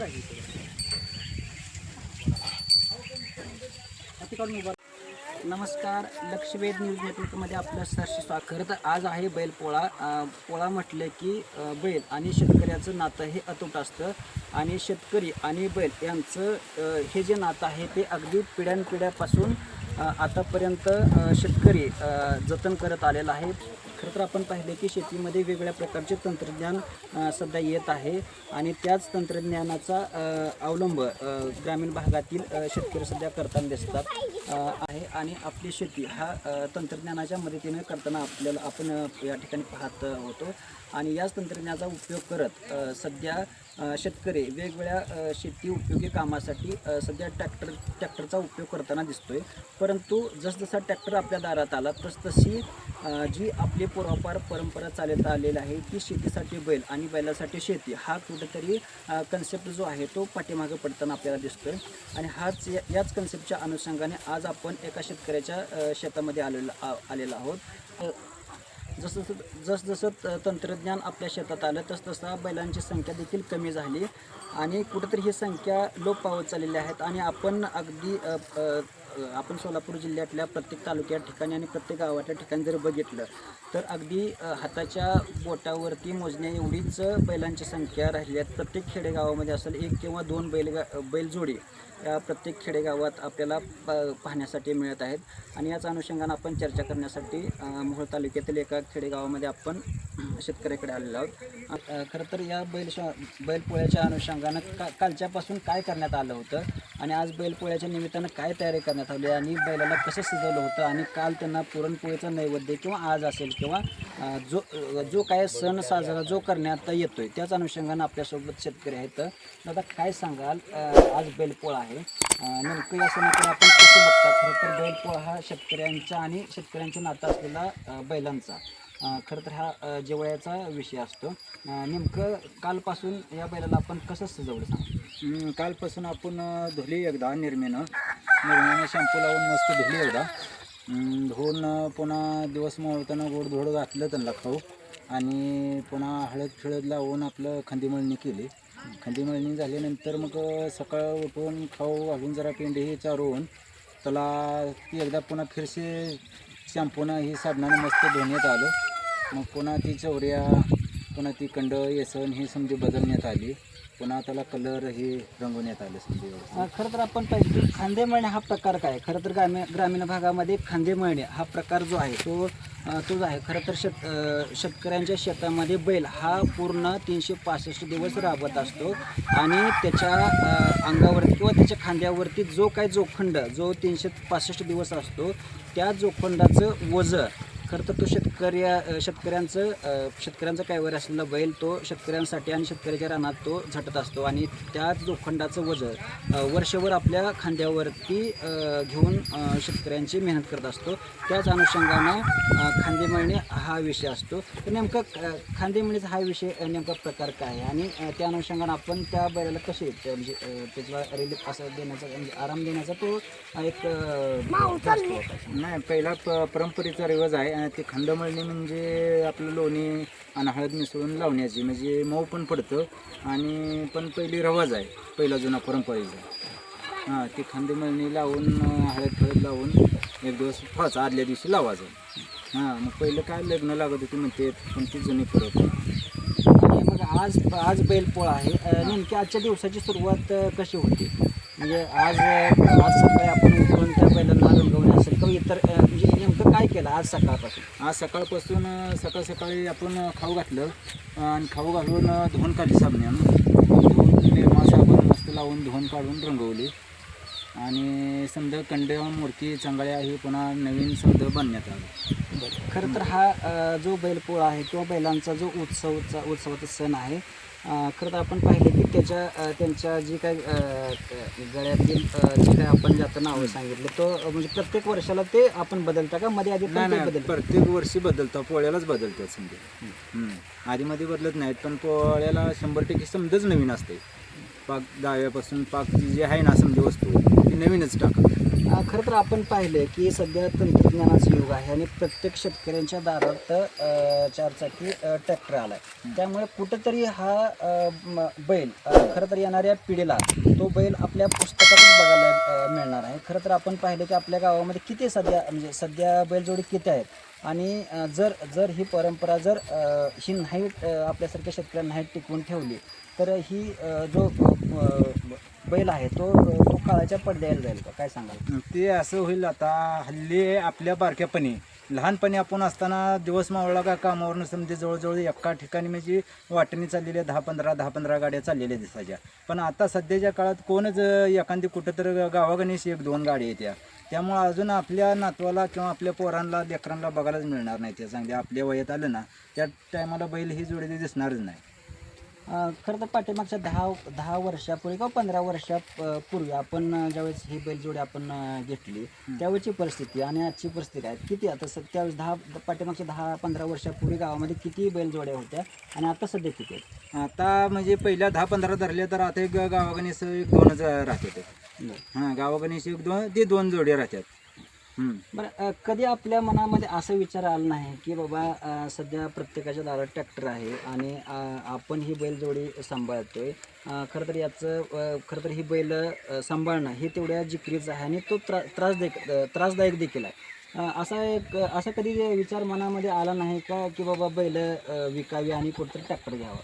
राहील नमस्कार. लक्षवेध न्यूज नेटवर्कमध्ये आपलं सहर्ष स्वागत. आज आहे बैल पोळा. म्हटलं की बैल आणि शेतकऱ्याचं नातं हे अतूट असतं. आणि शेतकरी आणि बैल यांचं हे जे नातं आहे ते अगदी पिढ्यानपिढ्यापासून आतापर्यंत शेतकरी जतन करत आलेला आहे. खरं तर आपण पाहिले की शेतीमध्ये वेगवेगळ्या प्रकारचे तंत्रज्ञान सध्या येत आहे आणि त्याच तंत्रज्ञानाचा अवलंब ग्रामीण भागातील शेतकरी सध्या करताना दिसतात आहे. आणि आपली शेती हा तंत्रज्ञानाच्या मदतीने करताना आपल्याला आपण या ठिकाणी पाहत होतो. आणि याच तंत्रज्ञानाचा उपयोग करत सध्या शेतकरी वेगवेगळ्या शेती उपयोगी कामासाठी सध्या ट्रॅक्टर ट्रॅक्टरचा उपयोग करताना दिसतोय. परंतु जसजसा ट्रॅक्टर आपल्या दारात आला तसतशी जी आपली पूर्वापार परंपरा चालत आलेली आहे की शेतीसाठी बैल आणि बैलासाठी शेती हा कुठेतरी कन्सेप्ट जो आहे तो पाठीमागे पडताना आपल्याला दिसतोय. आणि हाच या- याच कन्सेप्टच्या अनुषंगाने आज आपण एका शेतकऱ्याच्या शेतामध्ये आलेलो आलेलो आहोत. जसं जसं जसं तंत्रज्ञान आपल्या शेतात आलं तसतसा बैलांची संख्या देखील कमी झाली. आणि कुठंतरी ही संख्या लोप पावत चाललेली आहेत आणि आपण अगदी आपण सोलापूर जिल्ह्यातल्या प्रत्येक तालुक्या ठिकाणी आणि प्रत्येक गावाच्या ठिकाणी जर बघितलं तर अगदी हाताच्या बोटावरती मोजण्या एवढीच बैलांची संख्या राहिली आहे. प्रत्येक खेडेगावामध्ये असेल एक किंवा दोन बैलगा बैलजोडी या प्रत्येक खेडेगावात आपल्याला प पाहण्यासाठी मिळत आहेत. आणि याच अनुषंगानं आपण चर्चा करण्यासाठी मोहोळ तालुक्यातील एका खेडेगावामध्ये आपण शेतकऱ्याकडे आलेलो आहोत. खरं तर या बैल बैलपोळ्याच्या अनुषंगानं का कालच्यापासून काय करण्यात आलं होतं? आणि आज बैलपोळ्याच्या निमित्तानं काय तयारी करण्यात आली आणि बैलाला कसं शिजवलं होतं आणि काल त्यांना पुरणपोळीचा नैवेद्य किंवा आज असेल किंवा जो जो काय सण साजरा जो करण्यात येतोय त्याच अनुषंगानं आपल्यासोबत शेतकरी आहेत. दादा काय सांगाल? आज बैलपोळा आहे. नेमकं या सणाकडे आपण कसं बघता खरं तर बैलपोळा हा शेतकऱ्यांचा आणि शेतकऱ्यांच्या नातं असलेला बैलांचा. खरं तर हा जेवळ्याचा विषय असतो. नेमकं कालपासून या बैलाला आपण कसं सजवलं सांग कालपासून आपण धुली एकदा निर्मेनं. निर्मेनं शॅम्पू लावून मस्त धुली एकदा. धुवून पुन्हा दिवस मोळताना गोड धोड घातलं त्यांना खाऊ. आणि पुन्हा हळद फिळद लावून आपलं खंदीमळणी केली. खंदीमळणी झाल्यानंतर मग सकाळ उठून खाऊ घालून जरा पेंडी हे चारून त्याला ती एकदा पुन्हा फिरसे शॅम्पूनं ही साबणाने मस्त धुण्यात आलं. मग पुन्हा ती चवऱ्या पुन्हा ती कंड येसन हे समजे बदलण्यात आली. पुन्हा त्याला कलर हे रंगवण्यात आले समजे अ, खरं तर आपण पाहिजे की खांदे मळणे हा प्रकार काय? आहे? खरं तर ग्रामीण ग्रामीण भागामध्ये खांदे मळणे हा प्रकार जो आहे तो अ, तो जो आहे खरं तर शेत अ, शेतकऱ्यांच्या शेतामध्ये बैल हा पूर्ण तीनशे पासष्ट दिवस राबत असतो. आणि त्याच्या अ, अंगावरती किंवा त्याच्या खांद्यावरती जो काय जोखंड जो तीनशे पासष्ट दिवस असतो त्या जोखंडाचं वजन खरं तर तो शेतकऱ्या अ, शेतकऱ्यांचं शेतकऱ्यांचा कायवर असलेला बैल तो शेतकऱ्यांसाठी आणि शेतकऱ्याच्या रानात तो झटत असतो आणि त्याच जोखंडाचं वजन वर्षभर आपल्या खांद्यावरती घेऊन शेतकऱ्यांची मेहनत करत असतो. त्याच अनुषंगानं अ, खांदे मळणे हा विषय असतो. तर नेमकं खांदे मळणीचा हा विषय नेमका प्रकार काय आहे? आणि त्या अनुषंगानं आपण त्या बैलाला कसे ते म्हणजे त्याचा रिलीफ असं देण्याचा म्हणजे आराम देण्याचा तो एक. नाही पहिला प परंपरेचा रिवाज आहे आणि ते खंडमळणी म्हणजे आपलं लोणी आणि हळद मिसळून लावण्याची म्हणजे मऊ पण पडतं आणि पण पहिली रवाज आहे पहिला जुना परंपरेचा हां ती खंदमळणी लावून अं, हळद हळद लावून एक दिवस ठेवायचा आदल्या दिवशी लावायचं. हां मग पहिलं काय लग्न लागत होती म्हणते पण ती जुनी परत. आणि आज आज बैलपोळा आहे. अ, नेमकी आजच्या दिवसाची सुरुवात अ, कशी होती? म्हणजे आज अ, आज सकाळी आपण उठून त्या बैलांना रंगवणे असेल इतर म्हणजे नेमकं काय केलं आज सकाळपासून? आज सकाळपासून सकाळ सकाळी आपण खाऊ घातलं. आणि खाऊ घालून धुवून काढली साबण्यानं धुवून निर्मा साबण मस्त लावून धुवून काढून रंगवली. आणि समजा कंड मूर्ती चांगल्या ही पुन्हा नवीन समजा बांधण्यात आलं. खरं तर हा अ, जो बैलपोळा आहे किंवा बैलांचा जो उत्सवचा उत्सवाचा सण आहे अ, खरं तर आपण पाहिलं की त्याच्या अ, त्यांच्या जी काय अ, क- गळ्यातील अ, जे काय आपण जे आता नावं सांगितले तो अ, म्हणजे प्रत्येक वर्षाला ते आपण बदलता का? मध्ये आधी नाही पण ते नाही बदलतं? प्रत्येक वर्षी बदलतं पोळ्यालाच बदलतात समजा. आधी मध्ये बदलत नाहीत पण पोळ्याला शंभर टक्के समजच नवीन असते. पाक डाव्यापासून पाक जी आहे ना समजा वस्तू नवीनच टाका खरं तर आपण पाहिलं की सध्या तंत्रज्ञानाचं युग आहे आणि प्रत्येक शेतकऱ्यांच्या दारात चारचाकी ट्रॅक्टर आला आहे त्यामुळे कुठंतरी हा बैल खरं तर येणाऱ्या पिढीला तो बैल आपल्या पुस्तकातच बघायला मिळणार आहे. खरं तर आपण पाहिलं की आपल्या गावामध्ये किती सध्या म्हणजे सध्या बैलजोडी किती आहेत? आणि जर जर ही परंपरा जर ही नाही आपल्यासारख्या शेतकऱ्यांना नाही टिकवून ठेवली तर ही जो बैल आहे तो तो काळाच्या पडद्याला जाईल का? काय सांगाल? ते असं होईल आता हल्ली आपल्या बारक्यापणी लहानपणी आपण असताना दिवस मावळला का कामावरनं समजे म्हणजे जवळजवळ एका ठिकाणी म्हणजे वाटणी चाललेल्या दहा पंधरा दहा पंधरा गाड्या चाललेल्या दिसायच्या. पण आता सध्याच्या काळात कोणच एखादी कुठं तर एक दोन गाड्या येत्या. त्यामुळं अजून आपल्या नातवाला किंवा आपल्या पोरांना लेकरांना बघायलाच मिळणार नाही ते चांगले आपल्या वयात आलं ना त्या टायमाला बैल ही जोडी दिसणारच नाही. खरं तर पाठीमागच्या दहा दहा वर्षापूर्वी किंवा पंधरा वर्षापूर्वी आपण ज्यावेळेस ही बैलजोडी आपण घेतली त्यावेळेची परिस्थिती आणि आजची परिस्थिती आहे किती आता सध्या त्यावेळेस दहा पाठीमागच्या दहा पंधरा वर्षापूर्वी गावामध्ये किती बैलजोड्या होत्या आणि आता सध्या किती आहेत आता म्हणजे पहिल्या दहा पंधरा धरले तर आता एक गावागणीस एक दोनच राहते ते बरं. हां गावागणीस एक दोन ते दोन जोड्या राहतात. बरं कधी आपल्या मनामध्ये असं विचार आला नाही की बाबा अ, सध्या प्रत्येकाच्या दारात ट्रॅक्टर आहे आणि अ, आपण ही बैलजोडी सांभाळतोय. अ, खरं तर याचं अ, खरं तर ही बैल अ, सांभाळणं हे तेवढ्या जिकरीचं आहे आणि तो त्रा त्रासदायक अ, त्रासदायक देखील आहे. अ, असा एक असा कधी विचार मनामध्ये आला नाही का की बाबा बैल अ, विकावी आणि कुठंतरी ट्रॅक्टर घ्यावा?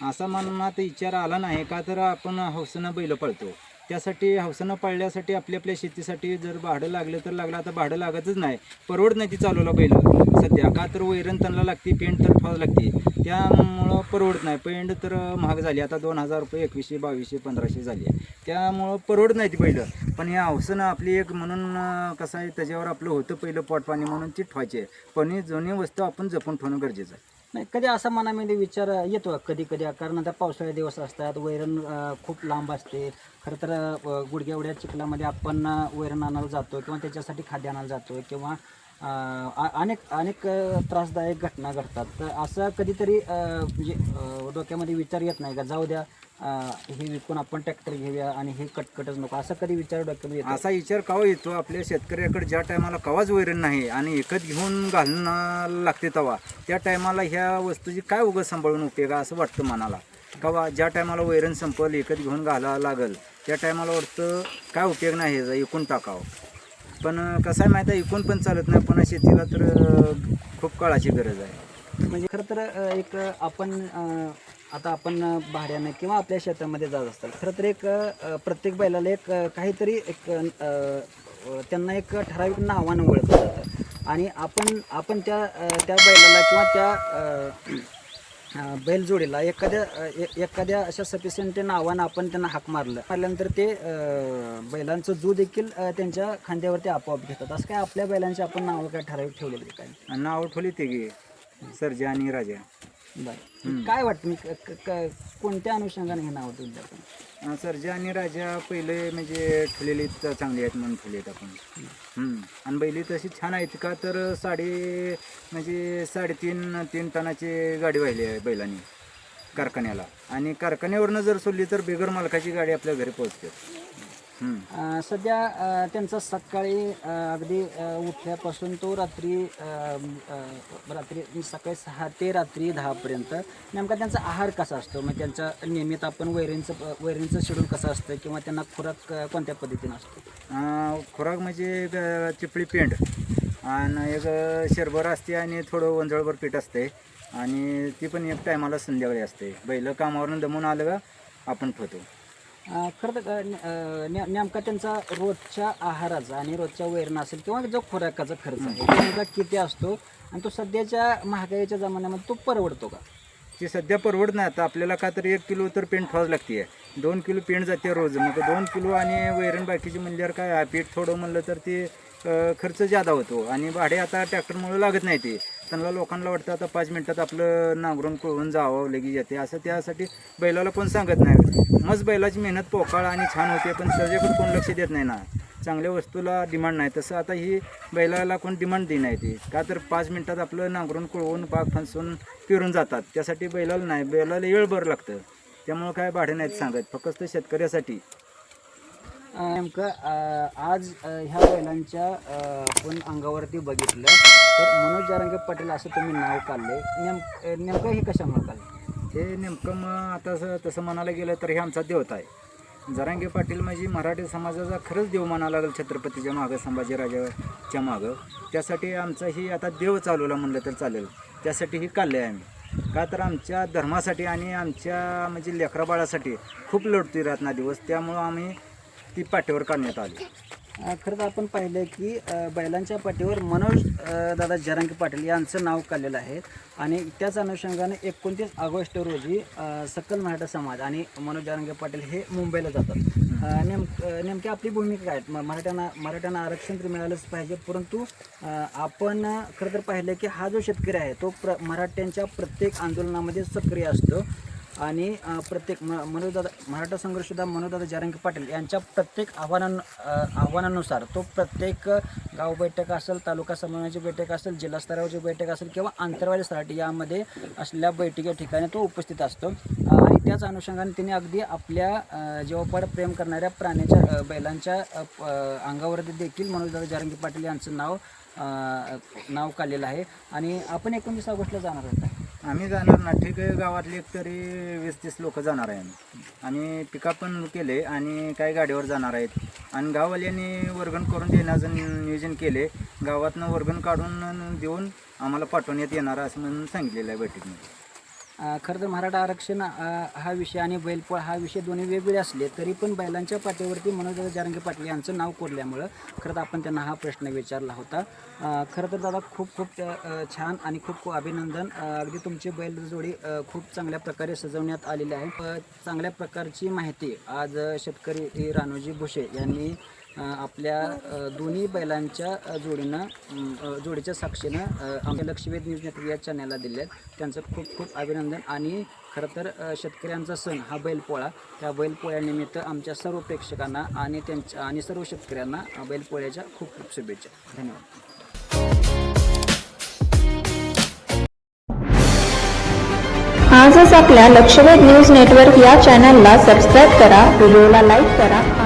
असा मनात विचार आला नाही का तर आपण हौसनं बैल पळतो. त्यासाठी हौसनं पाळण्यासाठी आपल्या आपल्या शेतीसाठी जर भाडं लागलं तर लागलं. आता भाडं लागतच नाही. परवड नाही ती चालवला बैल सध्या का तर वैरण त्यांना लागते पेंट तर ठेवावं लागते. त्यामुळं परवडत नाही. पेंट तर महाग झाली. आता दोन हजार रुपये एकवीसशे बावीसशे पंधराशे झाली आहे. त्यामुळं परवडत नाही ती पहिलं. पण या हौसनं आपली एक म्हणून कसं आहे त्याच्यावर आपलं होतं पहिलं पोटपाणी म्हणून ती ठेवायची आहे पण ही जुनी वस्तू आपण जपून ठेवणं गरजेचं आहे. नाही कधी असा मनामध्ये विचार येतो कधी कधी कारण आता पावसाळ्या दिवस असतात वैरण खूप लांब असते. खरं तर गुडघ्या उड्या चिखलामध्ये आपण वैरण आणायला जातो किंवा त्याच्यासाठी खाद्य आणायला जातो किंवा आ- अनेक अनेक त्रासदायक घटना घडतात. तर असं कधीतरी म्हणजे डोक्यामध्ये विचार येत नाही का? जाऊ द्या हे विकून आपण ट्रॅक्टर घेऊया आणि हे कटकटच नको. असा कधी विचार येतो? असा विचार कवा येतो. आपल्या शेतकऱ्याकडे ज्या टायमाला कवाच वैरण नाही आणि एकत घेऊन घालणं लागते तवा त्या टायमाला ह्या वस्तूची काय उगं सांभाळून उपयोग असं वाटतं मनाला. कवा ज्या टायमाला वैरण संपल एकत घेऊन घाला लागल त्या टायमाला वाटतं काय उपयोग नाही ह्याचा एकूण टाकावं. पण कसं आहे माहिती आहे एकूण पण चालत नाही पण शेतीला तर खूप काळाची गरज आहे. म्हणजे खरं तर एक आपण आता आपण भाड्यानं किंवा आपल्या शेतामध्ये जात असतात खरं तर एक प्रत्येक बैलाला एक काहीतरी एक त्यांना एक ठराविक नावानं ओळखलं जातं. आणि आपण आपण त्या त्या बैलाला किंवा त्या बैलजोडीला एखाद्या ए- एखाद्या अशा सफिशियंट नावानं आपण त्यांना हाक मारलं मारल्यानंतर ते बैलांचं जू देखील त्यांच्या खांद्यावरती आपोआप घेतात. असं काय आपल्या बैलांची आपण नावं काय ठराविक ठेवलेली काय? नावं नाव ठेवली ते गे सर्जा आणि राजा. बरं. काय वाटतं मी क- क- क- कोणत्या अनुषंगाने हे नाव ठेवलं आपण अं, सर्जा आणि राजा पहिले म्हणजे ठेवलेले त- चांगले आहेत म्हणून ठेवलेत आपण. हम्म. आणि बैली तशी छान आहेत का? तर साडे म्हणजे साडेतीन तीन टनाची गाडी वाहिली आहे बैलांनी कारखान्याला. आणि कारखान्यावरनं जर सोडली तर बेगर मालकाची गाडी आपल्या घरी पोहोचते. अं, सध्या अं, त्यांचा सकाळी अं, अगदी अं, उठल्यापासून तो रात्री अं, अं, रात्री सकाळी सहा ते रात्री दहापर्यंत नेमका त्यांचा आहार कसा असतो? मग त्यांचा नियमित आपण वैरणचं वैरणचं शेड्यूल कसं असतं किंवा त्यांना खुराक अं, कोणत्या पद्धतीनं असतो? अं, खुराक म्हणजे एक अं, चिपळी पेंड आणि एक शरभर असते आणि थोडं वंजळभर पीठ असते आणि ती पण एक टायमाला संध्याकाळी असते. बैल कामावरून दमून आलं का आपण ठेवतो खरं तर नेमका त्यांचा रोजच्या आहाराचा आणि रोजच्या वैरण असेल किंवा जो खुराकाचा खर्च आहे तो नेमका किती असतो आणि तो सध्याच्या महागाईच्या जमान्यामध्ये तो परवडतो का? ती सध्या परवडत नाही. आता आपल्याला का तर एक किलो तर पेंट ठेवावं लागते दोन किलो पेंट जाते रोज. मग दोन किलो आणि वैरण बाकीची म्हणल्यावर काय? पीठ थोडं म्हणलं तर ते खर्च जादा होतो. आणि भाडे आता ट्रॅक्टरमुळे लागत नाही ते. त्यांना लोकांना वाटतं आता पाच मिनिटात आपलं नांगरून कळून जावं लगेच येते. असं त्यासाठी बैलाला कोण सांगत नाही. मस्त बैलाची मेहनत पोकाळ आणि छान होते पण सजेकडे कोण लक्ष देत नाही ना. चांगल्या वस्तूला डिमांड नाही. तसं आता ही बैलाला कोण डिमांड दे नाही ती. का तर पाच मिनिटात आपलं नांगरून कुळवून बाग फसून फिरून जातात. त्यासाठी बैलाला नाही बैलाला वेळ बरं लागतं. त्यामुळं काय भाडे नाहीत सांगत. फक्त शेतकऱ्यासाठी. नेमकं आज ह्या बैलांच्या आपण अंगावरती बघितलं तर मनोज जारंगे पाटील असं तुम्ही नाव काढले. नेम नेमकं हे कशामुळे काढलं? हे नेमकं मग आता स- तसं म्हणायला गेलं तर हे आमचा देवता आहे. जरांगे पाटील म्हणजे मराठी समाजाचा खरंच देव म्हणायला लागेल छत्रपतीच्या मागं संभाजीराजाच्या मागं. त्यासाठी आमचा ही आता देव चालवला म्हणलं तर चालेल. त्यासाठी ही काढले आहे आम्ही. का तर आमच्या धर्मासाठी आणि आमच्या म्हणजे लेकराबाळासाठी खूप लढतोय राहत दिवस. त्यामुळं आम्ही ती पाठीवर काढण्यात आली. अं, खरं तर आपण पाहिलं की बैलांच्या पाठीवर मनोज दादा जरांगी पाटील यांचं नाव काढलेलं आहे. आणि त्याच अनुषंगाने एकोणतीस ऑगस्ट रोजी सकल मराठा समाज आणि मनोज जरांगी पाटील हे मुंबईला जातात. अं, नेम नेमकी आपली भूमिका काय? आहे? म- मराठ्यांना मराठ्यांना आरक्षण तर मिळालंच पाहिजे परंतु आपण खरं तर पाहिलं की हा जो शेतकरी आहे तो प्र मराठ्यांच्या प्रत्येक आंदोलनामध्ये सक्रिय असतो. आणि प्रत्येक म मनोजदादा मराठा संघर्षदा मनोजदादा जारंगी पाटील यांच्या प्रत्येक आव्हानां आव्हानानुसार तो प्रत्येक गाव बैठक असेल तालुका समन्वयाची बैठक असेल जिल्हा स्तरावरची बैठक असेल किंवा आंतरवाली साठी यामध्ये असलेल्या बैठकी ठिकाणी तो उपस्थित असतो. आणि त्याच अनुषंगाने तिने अगदी आपल्या अ, प्रेम करणाऱ्या प्राण्याच्या बैलांच्या अंगावरती देखील मनोजदादा जारंगी पाटील यांचं नाव नाव काढलेलं आहे. आणि आपण एकोणतीस ऑगस्टला जाणार होता आम्ही जाणार ना ठीक आहे गावातले एक तरी वीस तीस लोक जाणार आहे आम्ही. आणि पिकअप पण केले आणि काही गाडीवर जाणार आहेत. आणि गाववाल्यांनी वर्गण करून देण्याचं नियोजन केले. गावातनं वर्गण काढून देऊन आम्हाला पाठवण्यात येणार असं म्हणून सांगितलेलं आहे बैठकीमध्ये. खरं तर मराठा आरक्षण हा विषय आणि बैलपोळ हा विषय दोन्ही वेगवेगळे असले तरी पण बैलांच्या पाठीवरती मनोज जारंगे पाटील यांचं नाव कोरल्यामुळं खरं तर आपण त्यांना हा प्रश्न विचारला होता. खरं तर दादा खूप खूप छान आणि खूप खूप अभिनंदन. अगदी तुमची बैल जोडी खूप चांगल्या प्रकारे सजवण्यात आलेली आहे. चांगल्या प्रकारची माहिती आज शेतकरी रानोजी भुसे यांनी आपल्या दोन्ही बैलांच्या जोडीनं जोडीच्या साक्षीनं आमच्या लक्षवेध न्यूज नेटवर्क या चॅनलला दिले आहेत त्यांचं खूप खूप अभिनंदन. आणि खरं तर शेतकऱ्यांचा सण हा बैलपोळा. त्या बैलपोळ्यानिमित्त आमच्या सर्व प्रेक्षकांना आणि त्यांच्या आणि सर्व शेतकऱ्यांना बैलपोळ्याच्या खूप खूप शुभेच्छा. धन्यवाद. आजच आपल्या लक्षवेध न्यूज नेटवर्क या चॅनलला सबस्क्राईब करा व्हिडिओला लाईक करा.